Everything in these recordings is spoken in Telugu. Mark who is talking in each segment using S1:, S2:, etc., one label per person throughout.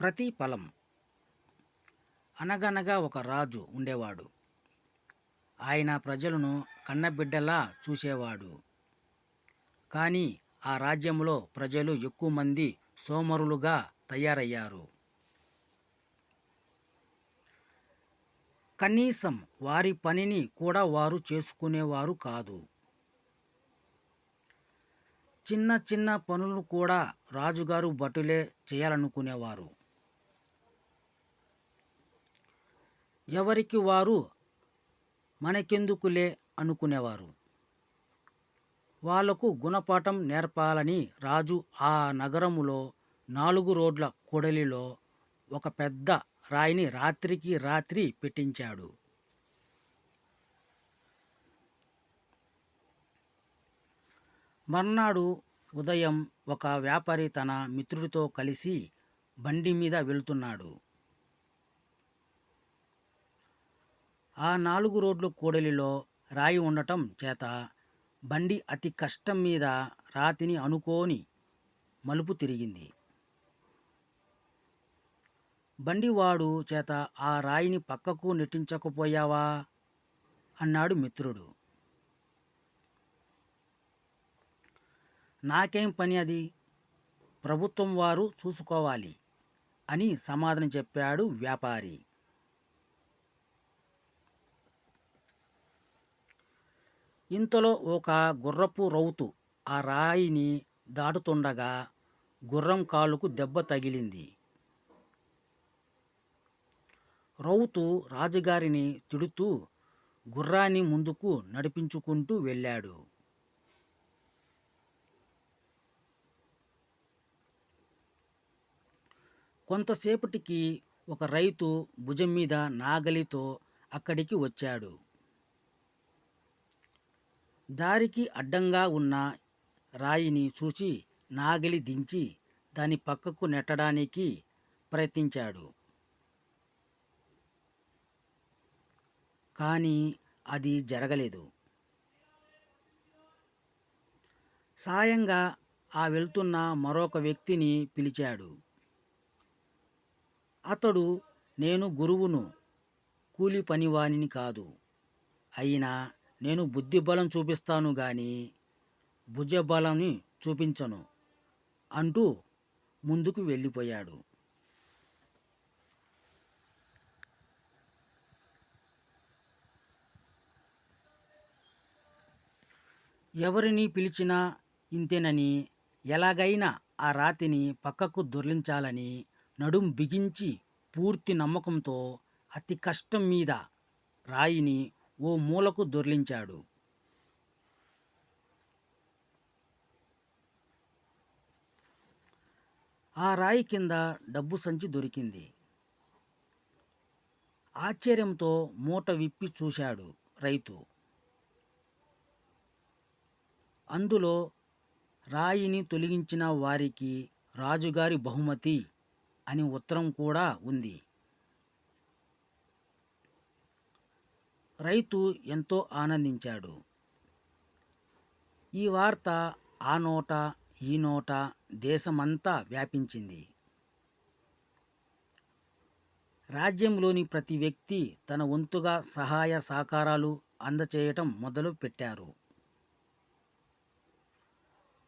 S1: ప్రతిఫలం అనగనగా ఒక రాజు ఉండేవాడు. ఆయన ప్రజలను కన్నబిడ్డలా చూసేవాడు. కానీ ఆ రాజ్యంలో ప్రజలు ఎక్కువ మంది సోమరులుగా తయారయ్యారు. కనీసం వారి పనిని కూడా వారు చేసుకునేవారు కాదు. చిన్న చిన్న పనులు కూడా రాజుగారు భటులే చేయాలనుకునేవారు. ఎవరికి వారు మనకెందుకులే అనుకునేవారు? వాళ్ళకు గుణపాఠం నేర్పాలని రాజు ఆ నగరములో నాలుగు రోడ్ల కొడలిలో ఒక పెద్ద రాయిని రాత్రికి రాత్రి పెట్టించాడు. మర్నాడు ఉదయం ఒక వ్యాపారి తన మిత్రుడితో కలిసి బండి మీద వెళ్తున్నాడు. ఆ నాలుగు రోడ్ల కూడలిలో రాయి ఉండటం చేత బండి అతి కష్టం మీద రాతిని అనుకోని మలుపు తిరిగింది. బండివాడు చేత ఆ రాయిని పక్కకు నెట్టించకపోయావా? అన్నాడు మిత్రుడు. నాకేం పని అది? ప్రభుత్వం వారు చూసుకోవాలి అని సమాధానం చెప్పాడు వ్యాపారి. ఇంతలో ఒక గుర్రపు రౌతు ఆ రాయిని దాటుతుండగా గుర్రం కాలుకు దెబ్బ తగిలింది. రౌతు రాజుగారిని తిడుతూ గుర్రాన్ని ముందుకు నడిపించుకుంటూ వెళ్ళాడు. కొంతసేపటికి ఒక రైతు భుజం మీద నాగలితో అక్కడికి వచ్చాడు. దారికి అడ్డంగా ఉన్న రాయిని చూసి నాగలి దించి దాని పక్కకు నెట్టడానికి ప్రయత్నించాడు. కానీ అది జరగలేదు. సాయంగా ఆ వెళ్తున్న మరొక వ్యక్తిని పిలిచాడు. అతడు నేను గురువును కూలి పనివానిని కాదు. అయినా నేను బుద్ధిబలం చూపిస్తాను గాని భుజబలాన్ని చూపించను అంటూ ముందుకు వెళ్ళిపోయాడు. ఎవరిని పిలిచినా ఇంతేనని ఎలాగైనా ఆ రాతిని పక్కకు దొర్లించాలని నడుం బిగించి పూర్తి నమ్మకంతో అతి కష్టం మీద రాయిని ఓ మూలకు దొర్లించాడు. ఆ రాయి కింద డబ్బు సంచి దొరికింది. ఆశ్చర్యంతో మూట విప్పి చూశాడు రైతు. అందులో రాయిని తొలగించిన వారికి రాజుగారి బహుమతి అని ఉత్తరం కూడా ఉంది. రైతు ఎంతో ఆనందించాడు. ఈ వార్త ఆ నోట ఈ నోట దేశమంతా వ్యాపించింది. రాజ్యంలోని ప్రతి వ్యక్తి తన వంతుగా సహాయ సహకారాలు అందచేయటం మొదలు పెట్టారు.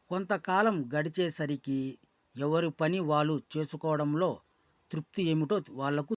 S1: కొంతకాలం గడిచేసరికి ఎవరి పని వాళ్ళు చేసుకోవడంలో తృప్తి ఏమిటో వాళ్ళకు